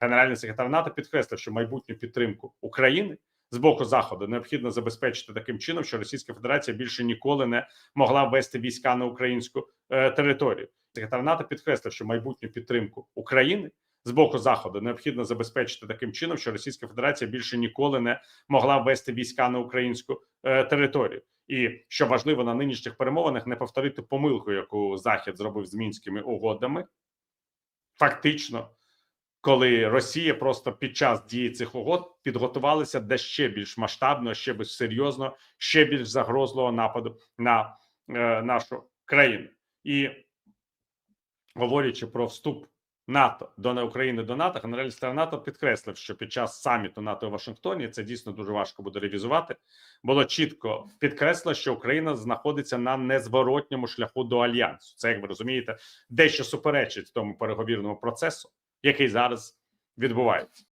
Генеральний секретар НАТО підкреслив, що майбутню підтримку України з боку заходу необхідно забезпечити таким чином, що Російська Федерація більше ніколи не могла ввести війська на українську е, територію. Секретар НАТО підкреслив, що майбутню підтримку України з боку заходу необхідно забезпечити таким чином, що Російська Федерація більше ніколи не могла ввести війська на українську е, територію. І що важливо на нинішніх перемовинах, не повторити помилку, яку Захід зробив з мінськими угодами. Фактично, коли Росія просто під час дії цих угод підготувалася до ще більш масштабного, ще більш серйозного, ще більш загрозливого нападу на е, нашу країну, і говорячи про вступ НАТО до України до НАТО, генеральний секретар НАТО підкреслив, що під час саміту НАТО у Вашингтоні це дійсно дуже важко буде ревізувати. Було чітко підкреслено, що Україна знаходиться на незворотньому шляху до альянсу. Це як ви розумієте, дещо суперечить тому переговірному процесу, який зараз відбувається.